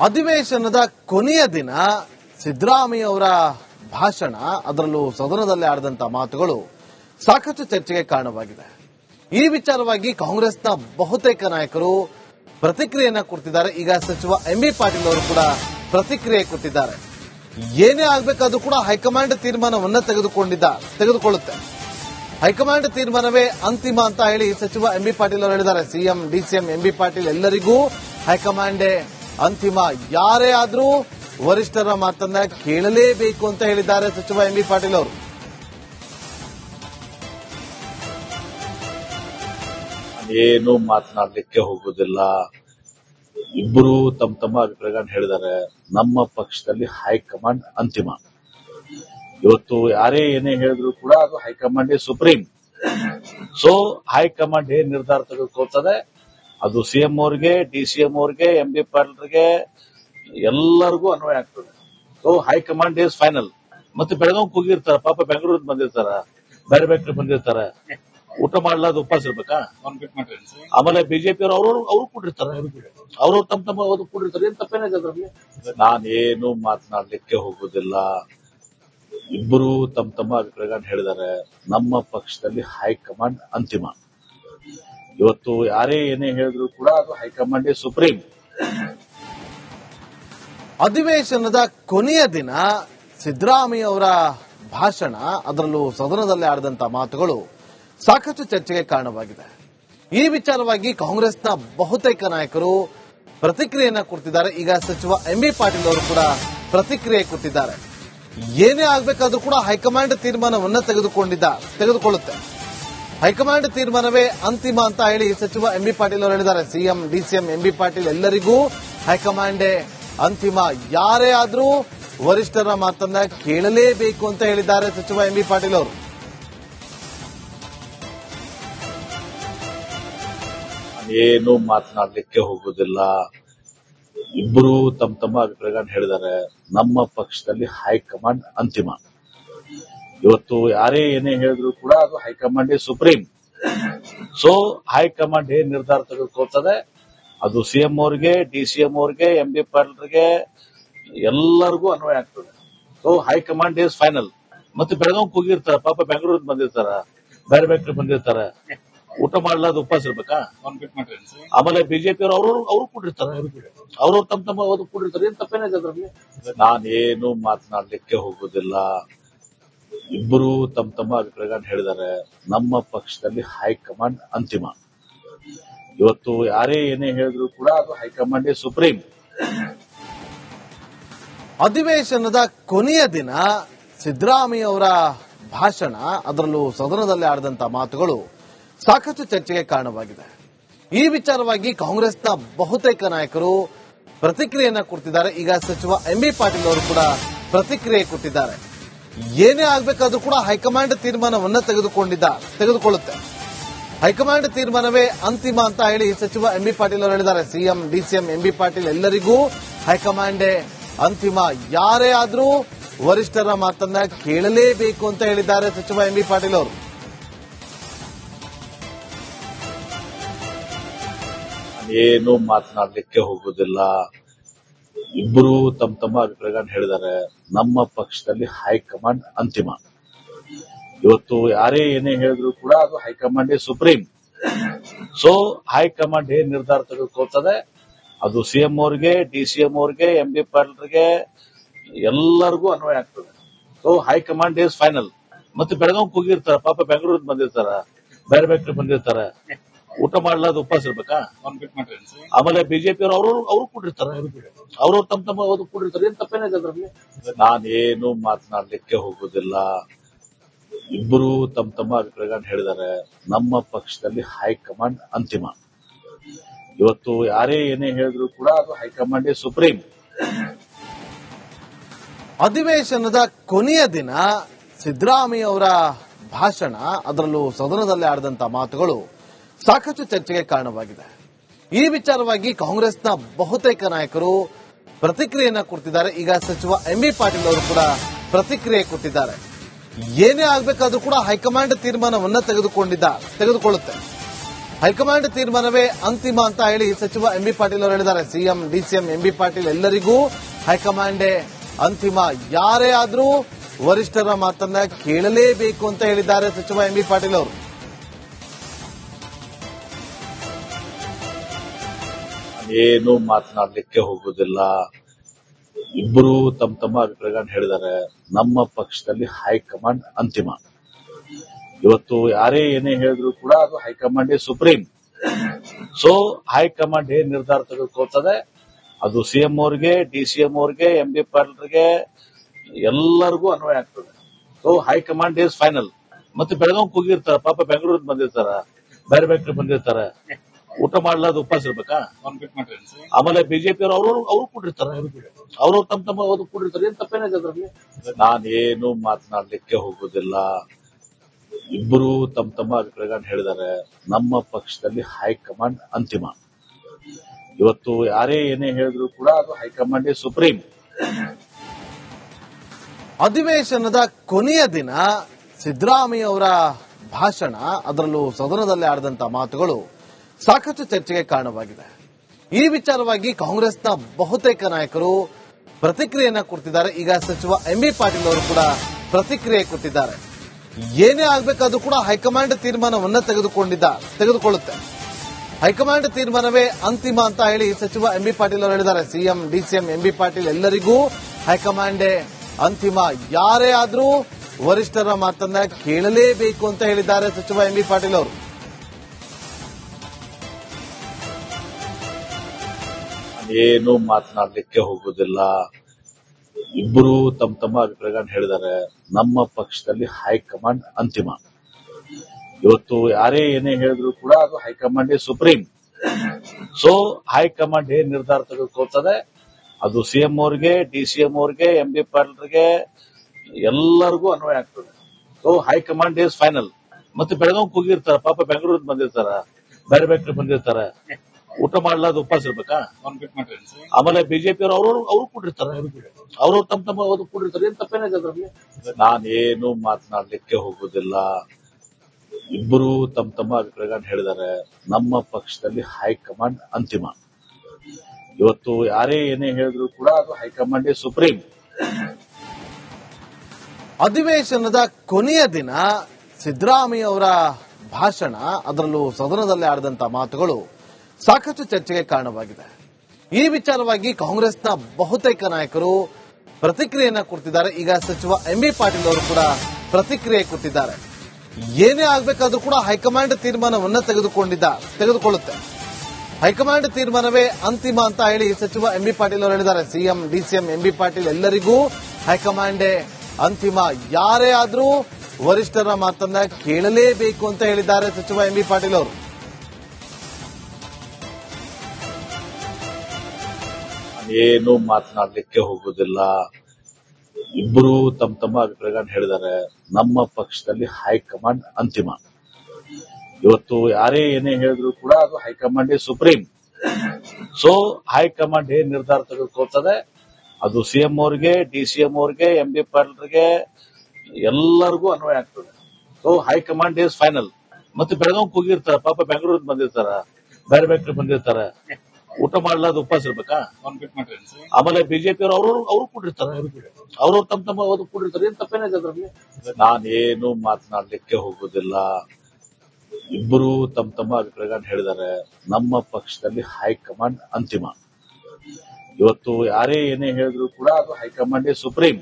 ಅಧಿವೇಶನದ ಕೊನೆಯ ದಿನ ಸಿದ್ದರಾಮಯ್ಯ ಅವರ ಭಾಷಣ, ಅದರಲ್ಲೂ ಸದನದಲ್ಲಿ ಆಡಿದಂತ ಮಾತುಗಳು ಸಾಕಷ್ಟು ಚರ್ಚೆಗೆ ಕಾರಣವಾಗಿದೆ. ಈ ವಿಚಾರವಾಗಿ ಕಾಂಗ್ರೆಸ್ನ ಬಹುತೇಕ ನಾಯಕರು ಪ್ರತಿಕ್ರಿಯೆಯನ್ನ ಕೊಡ್ತಿದ್ದಾರೆ. ಈಗ ಸಚಿವ ಎಂ ಬಿ ಪಾಟೀಲ್ ಅವರು ಕೂಡ ಪ್ರತಿಕ್ರಿಯೆ ಕೊಟ್ಟಿದ್ದಾರೆ. ಏನೇ ಆಗಬೇಕಾದ್ರೂ ಕೂಡ ಹೈಕಮಾಂಡ್ ತೀರ್ಮಾನವನ್ನ ತೆಗೆದುಕೊಂಡಿದ್ದ, ತೆಗೆದುಕೊಳ್ಳುತ್ತೆ. ಹೈಕಮಾಂಡ್ ತೀರ್ಮಾನವೇ ಅಂತಿಮ ಅಂತ ಹೇಳಿ ಸಚಿವ ಎಂ ಬಿ ಪಾಟೀಲ್ ಅವರು ಹೇಳಿದ್ದಾರೆ. CM DCM M B Patil ಎಲ್ಲರಿಗೂ ಹೈಕಮಾಂಡೇ ಅಂತಿಮ ಯಾರೇ ಆದ್ರೂ ವರಿಷ್ಠರ ಮಾತನ್ನ ಕೇಳಲೇಬೇಕು ಅಂತ ಹೇಳಿದ್ದಾರೆ ಸಚಿವ ಎಂ ಬಿ ಪಾಟೀಲ್ ಅವರು. ಏನು ಮಾತನಾಡಲಿಕ್ಕೆ ಹೋಗುದಿಲ್ಲ ಇಬ್ಬರು ತಮ್ಮ ತಮ್ಮ ಅಭಿಪ್ರಾಯಗಳನ್ನ ಹೇಳಿದ್ದಾರೆ. ನಮ್ಮ ಪಕ್ಷದಲ್ಲಿ ಹೈಕಮಾಂಡ್ ಅಂತಿಮ. ಇವತ್ತು ಯಾರೇ ಏನೇ ಹೇಳಿದ್ರು ಕೂಡ ಅದು ಹೈಕಮಾಂಡ್ ಸುಪ್ರೀಂ. ಸೊ ಹೈಕಮಾಂಡ್ ಏನ್ ನಿರ್ಧಾರ ತೆಗೆದುಕೊಳ್ತದೆ? ಅದು ಸಿಎಂ ಅವ್ರಿಗೆ ಡಿ ಸಿ ಎಂ ಅವ್ರಿಗೆ ಎಂ ಬಿ ಪಾಟೀಲ್ರಿಗೆ ಎಲ್ಲರಿಗೂ ಅನ್ವಯ ಆಗ್ತದೆ. ಸೊ ಹೈಕಮಾಂಡ್ ಈಸ್ ಫೈನಲ್ ಮತ್ತೆ ಬೆಳಗಾವ್ ಕೂಗಿರ್ತಾರ, ಪಾಪ ಬೆಂಗಳೂರು ಬಂದಿರ್ತಾರ, ಬೇರೆ ಬೇರೆ ಬಂದಿರ್ತಾರ. ಊಟ ಮಾಡ್ಲಾದ ಉಪವಾಸ ಇರ್ಬೇಕಾ? ಆಮೇಲೆ ಬಿಜೆಪಿ ಅವರು ಅವರು ಕೂಡಿರ್ತಾರ, ಅವರು ತಮ್ಮ ತಮ್ಮ ಅವರು ಕೂಡಿರ್ತಾರೆ, ಏನ್ ತಪ್ಪೇನಿದೆ ನಾನೇನು ಮಾತನಾಡ್ಲಿಕ್ಕೆ ಹೋಗುದಿಲ್ಲ. ಇಬ್ಬರು ತಮ್ಮ ತಮ್ಮ ಅಭಿಪ್ರಾಯಗಳನ್ನ ಹೇಳಿದ್ದಾರೆ. ನಮ್ಮ ಪಕ್ಷದಲ್ಲಿ ಹೈಕಮಾಂಡ್ ಅಂತಿಮ. ಇವತ್ತು ಯಾರೇ ಏನೇ ಹೇಳಿದ್ರು ಕೂಡ ಅದು ಹೈಕಮಾಂಡ್ ಸುಪ್ರೀಂ. ಅಧಿವೇಶನದ ಕೊನೆಯ ದಿನ ಸಿದ್ದರಾಮಯ್ಯ ಅವರ ಭಾಷಣ, ಅದರಲ್ಲೂ ಸದನದಲ್ಲಿ ಆಡಿದಂತ ಮಾತುಗಳು ಸಾಕಷ್ಟು ಚರ್ಚೆಗೆ ಕಾರಣವಾಗಿದೆ. ಈ ವಿಚಾರವಾಗಿ ಕಾಂಗ್ರೆಸ್ನ ಬಹುತೇಕ ನಾಯಕರು ಪ್ರತಿಕ್ರಿಯೆಯನ್ನ ಕೊಡ್ತಿದ್ದಾರೆ. ಈಗ ಸಚಿವ ಎಂ ಬಿ ಪಾಟೀಲ್ ಅವರು ಕೂಡ ಪ್ರತಿಕ್ರಿಯೆ ಕೊಟ್ಟಿದ್ದಾರೆ. ಏನೇ ಆಗ್ಬೇಕಾದ್ರೂ ಕೂಡ ಹೈಕಮಾಂಡ್ ತೀರ್ಮಾನವನ್ನ ತೆಗೆದುಕೊಂಡಿದ್ದ, ತೆಗೆದುಕೊಳ್ಳುತ್ತೆ. ಹೈಕಮಾಂಡ್ ತೀರ್ಮಾನವೇ ಅಂತಿಮ ಅಂತ ಹೇಳಿ ಸಚಿವ ಎಂಬಿ ಪಾಟೀಲ್ ಅವರು ಹೇಳಿದ್ದಾರೆ. ಸಿಎಂ, ಡಿಸಿಎಂ ಎಂಬಿ ಪಾಟೀಲ್ ಎಲ್ಲರಿಗೂ ಹೈಕಮಾಂಡೇ ಅಂತಿಮ. ಯಾರೇ ಆದರೂ ವರಿಷ್ಠರ ಮಾತನ್ನ ಕೇಳಲೇಬೇಕು ಅಂತ ಹೇಳಿದ್ದಾರೆ ಸಚಿವ ಎಂಬಿ ಪಾಟೀಲ್ ಅವರು. ಏನು ಮಾತನಾಡಲಿಕ್ಕೆ ಹೋಗುದಿಲ್ಲ ಇಬ್ಬರು ತಮ್ಮ ತಮ್ಮ ಅಭಿಪ್ರಾಯಗಳನ್ನು ಹೇಳಿದ್ದಾರೆ. ನಮ್ಮ ಪಕ್ಷದಲ್ಲಿ ಹೈಕಮಾಂಡ್ ಅಂತಿಮ. ಇವತ್ತು ಯಾರೇ ಏನೇ ಹೇಳಿದ್ರು ಕೂಡ ಅದು ಹೈಕಮಾಂಡ್ ಸುಪ್ರೀಂ. ಸೊ ಹೈಕಮಾಂಡ್ ಏನ್ ನಿರ್ಧಾರ ತೆಗೆದುಕೊಳ್ತದೆ? ಅದು ಸಿಎಂ ಅವ್ರಿಗೆ, ಡಿ ಸಿ ಎಂ ಅವ್ರಿಗೆ, ಎಂ ಬಿ ಪಾಟೀಲ್ರಿಗೆ ಎಲ್ಲರಿಗೂ ಅನ್ವಯ ಆಗ್ತದೆ. ಸೊ ಹೈಕಮಾಂಡ್ ಈಸ್ ಫೈನಲ್ ಮತ್ತೆ ಬೆಳಗಾವ್ ಹೋಗಿರ್ತಾರ ಪಾಪ ಬೆಂಗಳೂರಿಗೆ ಬಂದಿರ್ತಾರ. ಬೇರೆ ಬೇರೆ ಬಂದಿರ್ತಾರ. ಊಟ ಮಾಡ್ಲಾದ ಉಪವಾಸ ಇರ್ಬೇಕಾ? ಆಮೇಲೆ ಬಿಜೆಪಿ ಅವರು, ಅವ್ರು ಕೂಡಿರ್ತಾರೆ. ಅವರು ತಮ್ಮ ತಮ್ಮ ಕೂಡಿರ್ತಾರೆ. ಏನ್ ತಪ್ಪೇನಿದೆ ಅದ್ರಲ್ಲಿ? ನಾನೇನು ಮಾತನಾಡ್ಲಿಕ್ಕೆ ಹೋಗುದಿಲ್ಲ. ಇಬ್ಬರು ತಮ್ಮ ತಮ್ಮ ಅಭಿಪ್ರಾಯಗಳನ್ನ ಹೇಳಿದ್ದಾರೆ. ನಮ್ಮ ಪಕ್ಷದಲ್ಲಿ ಹೈಕಮಾಂಡ್ ಅಂತಿಮ. ಇವತ್ತು ಯಾರೇ ಏನೇ ಹೇಳಿದ್ರು ಕೂಡ ಅದು ಹೈಕಮಾಂಡ್ ಸುಪ್ರೀಂ. ಅಧಿವೇಶನದ ಕೊನೆಯ ದಿನ ಸಿದ್ದರಾಮಯ್ಯ ಅವರ ಭಾಷಣ, ಅದರಲ್ಲೂ ಸದನದಲ್ಲಿ ಆಡಿದಂತ ಮಾತುಗಳು ಸಾಕಷ್ಟು ಚರ್ಚೆಗೆ ಕಾರಣವಾಗಿದೆ. ಈ ವಿಚಾರವಾಗಿ ಕಾಂಗ್ರೆಸ್ನ ಬಹುತೇಕ ನಾಯಕರು ಪ್ರತಿಕ್ರಿಯೆಯನ್ನ ಕೊಡ್ತಿದ್ದಾರೆ. ಈಗ ಸಚಿವ ಎಂ ಬಿ ಪಾಟೀಲ್ ಅವರು ಕೂಡ ಪ್ರತಿಕ್ರಿಯೆ ಕೊಟ್ಟಿದ್ದಾರೆ. ಏನೇ ಆಗ್ಬೇಕಾದ್ರೂ ಕೂಡ ಹೈಕಮಾಂಡ್ ತೀರ್ಮಾನವನ್ನ ತೆಗೆದುಕೊಂಡಿದ್ದ, ತೆಗೆದುಕೊಳ್ಳುತ್ತೆ. ಹೈಕಮಾಂಡ್ ತೀರ್ಮಾನವೇ ಅಂತಿಮ ಅಂತ ಹೇಳಿ ಸಚಿವ ಎಂಬಿ ಪಾಟೀಲ್ ಅವರು ಹೇಳಿದ್ದಾರೆ. CM, DCM, M B Patil ಎಲ್ಲರಿಗೂ ಹೈಕಮಾಂಡೇ ಅಂತಿಮ. ಯಾರೇ ಆದ್ರೂ ವರಿಷ್ಠರ ಮಾತನ್ನ ಕೇಳಲೇಬೇಕು ಅಂತ ಹೇಳಿದ್ದಾರೆ ಸಚಿವ ಎಂಬಿ ಪಾಟೀಲ್ ಅವರು. ಏನು ಮಾತನಾಡಲಿಕ್ಕೆ ಹೋಗುದಿಲ್ಲ ಇಬ್ಬರು ತಮ್ಮ ತಮ್ಮ ಅಭಿಪ್ರಾಯಗಳನ್ನ ಹೇಳಿದ್ದಾರೆ. ನಮ್ಮ ಪಕ್ಷದಲ್ಲಿ ಹೈಕಮಾಂಡ್ ಅಂತಿಮ. ಇವತ್ತು ಯಾರೇ ಏನೇ ಹೇಳಿದ್ರು ಕೂಡ ಅದು ಹೈಕಮಾಂಡ್ ಸುಪ್ರೀಂ. ಸೊ ಹೈಕಮಾಂಡ್ ಏನ್ ನಿರ್ಧಾರ ತೆಗೆದುಕೊಳ್ತದೆ ಅದು ಸಿಎಂ ಅವ್ರಿಗೆ, ಡಿ ಸಿ ಎಂ ಅವ್ರಿಗೆ, ಎಂ ಬಿ ಪಾಟೀಲ್ರಿಗೆ ಎಲ್ಲರಿಗೂ ಅನ್ವಯ ಆಗ್ತದೆ. ಸೊ ಹೈಕಮಾಂಡ್ ಈಸ್ ಫೈನಲ್ ಮತ್ತೆ ಬೆಳಗಾವ್ ಹೋಗಿರ್ತಾರ ಪಾಪ ಬೆಂಗಳೂರಿಗೆ ಬಂದಿರ್ತಾರ, ಬೇರೆ ಬೇಕರಿ ಬಂದಿರ್ತಾರ. ಊಟ ಮಾಡ್ಲಾದ ಉಪವಾಸ ಇರ್ಬೇಕಾ? ಆಮೇಲೆ ಬಿಜೆಪಿ ಅವರು, ಅವ್ರು ಕೂಡಿರ್ತಾರೆ. ಅವರು ತಮ್ಮ ತಮ್ಮ ಅವರು ಕೂಡಿರ್ತಾರೆ. ಏನ್ ತಪ್ಪೇನಿದೆ ಅದ್ರಲ್ಲಿ? ನಾನೇನು ಮಾತನಾಡ್ಲಿಕ್ಕೆ ಹೋಗುದಿಲ್ಲ. ಇಬ್ಬರು ತಮ್ಮ ತಮ್ಮ ಅಭಿಪ್ರಾಯಗಳನ್ನ ಹೇಳಿದ್ದಾರೆ. ನಮ್ಮ ಪಕ್ಷದಲ್ಲಿ ಹೈಕಮಾಂಡ್ ಅಂತಿಮ. ಇವತ್ತು ಯಾರೇ ಏನೇ ಹೇಳಿದ್ರು ಕೂಡ ಅದು ಹೈಕಮಾಂಡ್ ಸುಪ್ರೀಂ. ಅಧಿವೇಶನದ ಕೊನೆಯ ದಿನ ಸಿದ್ದರಾಮಯ್ಯ ಅವರ ಭಾಷಣ, ಅದರಲ್ಲೂ ಸದನದಲ್ಲಿ ಆಡಿದಂತ ಮಾತುಗಳು. ಸಾಕಷ್ಟು ಚರ್ಚೆಗೆ ಕಾರಣವಾಗಿದೆ. ಈ ವಿಚಾರವಾಗಿ ಕಾಂಗ್ರೆಸ್ನ ಬಹುತೇಕ ನಾಯಕರು ಪ್ರತಿಕ್ರಿಯೆಯನ್ನ ಕೊಡ್ತಿದ್ದಾರೆ. ಈಗ ಸಚಿವ ಎಂ ಬಿ ಪಾಟೀಲ್ ಅವರು ಕೂಡ ಪ್ರತಿಕ್ರಿಯೆ ಕೊಟ್ಟಿದ್ದಾರೆ. ಏನೇ ಆಗಬೇಕಾದ್ರೂ ಕೂಡ ಹೈಕಮಾಂಡ್ ತೀರ್ಮಾನವನ್ನ ತೆಗೆದುಕೊಂಡಿದ್ದ, ತೆಗೆದುಕೊಳ್ಳುತ್ತೆ. ಹೈಕಮಾಂಡ್ ತೀರ್ಮಾನವೇ ಅಂತಿಮ ಅಂತ ಹೇಳಿ ಸಚಿವ ಎಂ ಬಿ ಪಾಟೀಲ್ ಅವರು ಹೇಳಿದ್ದಾರೆ. CM DCM M B Patil ಎಲ್ಲರಿಗೂ ಹೈಕಮಾಂಡೇ ಅಂತಿಮ. ಯಾರೇ ಆದರೂ ವರಿಷ್ಠರ ಮಾತನ್ನ ಕೇಳಲೇಬೇಕು ಅಂತ ಹೇಳಿದ್ದಾರೆ ಸಚಿವ ಎಂ ಬಿ ಪಾಟೀಲ್ ಅವರು. ಏನು ಮಾತನಾಡ್ಲಿಕ್ಕೆ ಹೋಗುದಿಲ್ಲ ಇಬ್ರು ತಮ್ಮ ತಮ್ಮ ಅಭಿಪ್ರಾಯಗಳನ್ನ ಹೇಳಿದ್ದಾರೆ. ನಮ್ಮ ಪಕ್ಷದಲ್ಲಿ ಹೈಕಮಾಂಡ್ ಅಂತಿಮ. ಇವತ್ತು ಯಾರೇ ಏನೇ ಹೇಳಿದ್ರು ಕೂಡ ಅದು ಹೈಕಮಾಂಡ್ ಸುಪ್ರೀಂ. ಸೊ ಹೈಕಮಾಂಡ್ ಏನ್ ನಿರ್ಧಾರ ತೆಗೆದುಕೊಳ್ತದೆ ಅದು ಸಿಎಂ ಅವ್ರಿಗೆ, ಡಿ ಸಿ ಎಂ ಅವ್ರಿಗೆ, ಎಂ ಬಿ ಪಾಟೀಲ್ರಿಗೆ ಎಲ್ಲರಿಗೂ ಅನ್ವಯ ಆಗ್ತದೆ. ಸೊ ಹೈಕಮಾಂಡ್ ಈಸ್ ಫೈನಲ್ ಮತ್ತೆ ಬೆಳಗಾವ್ ಹೋಗಿರ್ತಾರ ಪಾಪ ಬೆಂಗಳೂರಿಗೆ ಬಂದಿರ್ತಾರ, ಬೇರೆ ಬೇಕರಿ ಬಂದಿರ್ತಾರ. ಊಟ ಮಾಡ್ಲಾದ ಉಪವಾಸ ಇರ್ಬೇಕಾ? ಆಮೇಲೆ ಬಿಜೆಪಿ ಅವರು, ಅವ್ರು ಕೂಡಿರ್ತಾರ, ಅವರು ತಮ್ಮ ತಮ್ಮ ಅವರು ಕೂಡಿರ್ತಾರೆ, ಏನ್ ತಪ್ಪೇನಿದೆ ಅದ್ರಲ್ಲಿ? ನಾನೇನು ಮಾತನಾಡ್ಲಿಕ್ಕೆ ಹೋಗೋದಿಲ್ಲ. ಇಬ್ಬರು ತಮ್ಮ ತಮ್ಮ ಅಭಿಪ್ರಾಯಗಳನ್ನ ಹೇಳಿದ್ದಾರೆ. ನಮ್ಮ ಪಕ್ಷದಲ್ಲಿ ಹೈಕಮಾಂಡ್ ಅಂತಿಮ. ಇವತ್ತು ಯಾರೇ ಏನೇ ಹೇಳಿದ್ರು ಕೂಡ ಅದು ಹೈಕಮಾಂಡ್ ಸುಪ್ರೀಂ. ಅಧಿವೇಶನದ ಕೊನೆಯ ದಿನ ಸಿದ್ದರಾಮಯ್ಯ ಅವರ ಭಾಷಣ, ಅದರಲ್ಲೂ ಸದನದಲ್ಲಿ ಆಡಿದಂತ ಮಾತುಗಳು. ಸಾಕಷ್ಟು ಚರ್ಚೆಗೆ ಕಾರಣವಾಗಿದೆ. ಈ ವಿಚಾರವಾಗಿ ಕಾಂಗ್ರೆಸ್ನ ಬಹುತೇಕ ನಾಯಕರು ಪ್ರತಿಕ್ರಿಯೆಯನ್ನ ಕೊಡ್ತಿದ್ದಾರೆ. ಈಗ ಸಚಿವ ಎಂ ಬಿ ಪಾಟೀಲ್ ಅವರು ಕೂಡ ಪ್ರತಿಕ್ರಿಯೆ ಕೊಟ್ಟಿದ್ದಾರೆ. ಏನೇ ಆಗಬೇಕಾದ್ರೂ ಕೂಡ ಹೈಕಮಾಂಡ್ ತೀರ್ಮಾನವನ್ನ ತೆಗೆದುಕೊಂಡಿದ್ದ, ತೆಗೆದುಕೊಳ್ಳುತ್ತೆ. ಹೈಕಮಾಂಡ್ ತೀರ್ಮಾನವೇ ಅಂತಿಮ ಅಂತ ಹೇಳಿ ಸಚಿವ ಎಂ ಬಿ ಪಾಟೀಲ್ ಅವರು ಹೇಳಿದ್ದಾರೆ. CM, DCM, M B Patil ಎಲ್ಲರಿಗೂ ಹೈಕಮಾಂಡೇ ಅಂತಿಮ. ಯಾರೇ ಆದರೂ ವರಿಷ್ಠರ ಮಾತನ್ನ ಕೇಳಲೇಬೇಕು ಅಂತ ಹೇಳಿದ್ದಾರೆ ಸಚಿವ ಎಂ ಬಿ ಪಾಟೀಲ್ ಅವರು. ಏನು ಮಾತನಾಡ್ಲಿಕ್ಕೆ ಹೋಗುದಿಲ್ಲ ಇಬ್ಬರು ತಮ್ಮ ತಮ್ಮ ಅಭಿಪ್ರಾಯಗಳನ್ನ ಹೇಳಿದ್ದಾರೆ. ನಮ್ಮ ಪಕ್ಷದಲ್ಲಿ ಹೈಕಮಾಂಡ್ ಅಂತಿಮ. ಇವತ್ತು ಯಾರೇ ಏನೇ ಹೇಳಿದ್ರು ಕೂಡ ಅದು ಹೈಕಮಾಂಡ್ ಸುಪ್ರೀಂ. ಸೊ ಹೈಕಮಾಂಡ್ ಏನ್ ನಿರ್ಧಾರ ತೆಗೆದುಕೊಳ್ತದೆ? ಅದು ಸಿಎಂ ಅವ್ರಿಗೆ, ಡಿ ಸಿ ಎಂ ಅವ್ರಿಗೆ, ಎಂ ಬಿ ಪಾಟೀಲ್ರಿಗೆ ಎಲ್ಲರಿಗೂ ಅನ್ವಯ ಆಗ್ತದೆ. ಸೊ ಹೈಕಮಾಂಡ್ ಈಸ್ ಫೈನಲ್ ಮತ್ತೆ ಬೆಳಗಾವ್ ಹೋಗಿರ್ತಾರ. ಪಾಪ ಬೆಂಗಳೂರಿಗೆ ಬಂದಿರ್ತಾರ. ಬೇರೆ ಬೇಕರಿ ಬಂದಿರ್ತಾರ. ಊಟ ಮಾಡ್ಲಾದ ಉಪವಾಸ ಇರ್ಬೇಕಾ? ಆಮೇಲೆ ಬಿಜೆಪಿ ಅವರು ಅವರು ಕೂಡಿರ್ತಾರೆ ಅವರು ತಮ್ಮ ತಮ್ಮ ಅವರು ಕೂಡಿರ್ತಾರೆ. ಏನ್ ತಪ್ಪೇನಾಗ ನಾನೇನು ಮಾತನಾಡ್ಲಿಕ್ಕೆ ಹೋಗುದಿಲ್ಲ. ಇಬ್ಬರು ತಮ್ಮ ತಮ್ಮ ಅಭಿಪ್ರಾಯಗಳನ್ನ ಹೇಳಿದ್ದಾರೆ. ನಮ್ಮ ಪಕ್ಷದಲ್ಲಿ ಹೈಕಮಾಂಡ್ ಅಂತಿಮ. ಇವತ್ತು ಯಾರೇ ಏನೇ ಹೇಳಿದ್ರು ಕೂಡ ಅದು ಹೈಕಮಾಂಡ್ ಸುಪ್ರೀಂ. ಅಧಿವೇಶನದ ಕೊನೆಯ ದಿನ ಸಿದ್ದರಾಮಯ್ಯ ಅವರ ಭಾಷಣ, ಅದರಲ್ಲೂ ಸದನದಲ್ಲಿ ಆಡಿದಂತ ಮಾತುಗಳು. ಸಾಕಷ್ಟು ಚರ್ಚೆಗೆ ಕಾರಣವಾಗಿದೆ. ಈ ವಿಚಾರವಾಗಿ ಕಾಂಗ್ರೆಸ್ನ ಬಹುತೇಕ ನಾಯಕರು ಪ್ರತಿಕ್ರಿಯೆಯನ್ನ ಕೊಡ್ತಿದ್ದಾರೆ. ಈಗ ಸಚಿವ ಎಂ ಬಿ ಪಾಟೀಲ್ ಅವರು ಕೂಡ ಪ್ರತಿಕ್ರಿಯೆ ಕೊಟ್ಟಿದ್ದಾರೆ. ಏನೇ ಆಗಬೇಕಾದ್ರೂ ಕೂಡ ಹೈಕಮಾಂಡ್ ತೀರ್ಮಾನವನ್ನ ತೆಗೆದುಕೊಂಡಿದ್ದ, ತೆಗೆದುಕೊಳ್ಳುತ್ತೆ. ಹೈಕಮಾಂಡ್ ತೀರ್ಮಾನವೇ ಅಂತಿಮ ಅಂತ ಹೇಳಿ ಸಚಿವ ಎಂ ಬಿ ಪಾಟೀಲ್ ಅವರು ಹೇಳಿದ್ದಾರೆ. CM, DCM, M B Patil ಎಲ್ಲರಿಗೂ ಹೈಕಮಾಂಡೇ ಅಂತಿಮ. ಯಾರೇ ಆದರೂ ವರಿಷ್ಠರ ಮಾತನ್ನ ಕೇಳಲೇಬೇಕು ಅಂತ ಹೇಳಿದ್ದಾರೆ ಸಚಿವ ಎಂ ಬಿ ಪಾಟೀಲ್ ಅವರು. ಏನು ಮಾತನಾಡ್ಲಿಕ್ಕೆ ಹೋಗುದಿಲ್ಲ ಇಬ್ರು ತಮ್ಮ ತಮ್ಮ ಅಭಿಪ್ರಾಯಗಳನ್ನ ಹೇಳಿದ್ದಾರೆ. ನಮ್ಮ ಪಕ್ಷದಲ್ಲಿ ಹೈಕಮಾಂಡ್ ಅಂತಿಮ. ಇವತ್ತು ಯಾರೇ ಏನೇ ಹೇಳಿದ್ರು ಕೂಡ ಅದು ಹೈಕಮಾಂಡ್ ಸುಪ್ರೀಂ. ಸೊ ಹೈಕಮಾಂಡ್ ಏನ್ ನಿರ್ಧಾರ ತೆಗೆದುಕೊಳ್ತದೆ? ಅದು ಸಿಎಂ ಅವ್ರಿಗೆ, ಡಿ ಸಿ ಎಂ ಅವ್ರಿಗೆ, ಎಂ ಬಿ ಪಾಟೀಲ್ರಿಗೆ ಎಲ್ಲರಿಗೂ ಅನ್ವಯ ಆಗ್ತದೆ. ಸೊ ಹೈಕಮಾಂಡ್ ಈಸ್ ಫೈನಲ್ ಮತ್ತೆ ಬೆಳಗಾವ್ ಹೋಗಿರ್ತಾರ. ಪಾಪ ಬೆಂಗಳೂರಿಗೆ ಬಂದಿರ್ತಾರ. ಬೇರೆ ಬೇಕರಿ ಬಂದಿರ್ತಾರ. ಊಟ ಮಾಡ್ಲಾರ್ದ ಉಪವಾಸ ಇರ್ಬೇಕಾ? ಆಮೇಲೆ ಬಿಜೆಪಿ ಅವರು ಅವರು ಕೂಡಿರ್ತಾರೆ. ಅವ್ರವ್ರು ತಮ್ಮ ತಮ್ಮ ಅವರು ಕೂಡಿರ್ತಾರೆ. ಏನ್ ತಪ್ಪೇನಿದೆ ಅದ್ರಲ್ಲಿ. ನಾನೇನು ಮಾತನಾಡ್ಲಿಕ್ಕೆ ಹೋಗೋದಿಲ್ಲ. ಇಬ್ಬರು ತಮ್ಮ ತಮ್ಮ ಅಭಿಪ್ರಾಯಗಳನ್ನ ಹೇಳಿದ್ದಾರೆ. ನಮ್ಮ ಪಕ್ಷದಲ್ಲಿ ಹೈಕಮಾಂಡ್ ಅಂತಿಮ. ಇವತ್ತು ಯಾರೇ ಏನೇ ಹೇಳಿದ್ರು ಕೂಡ ಅದು ಹೈಕಮಾಂಡೇ ಸುಪ್ರೀಂ.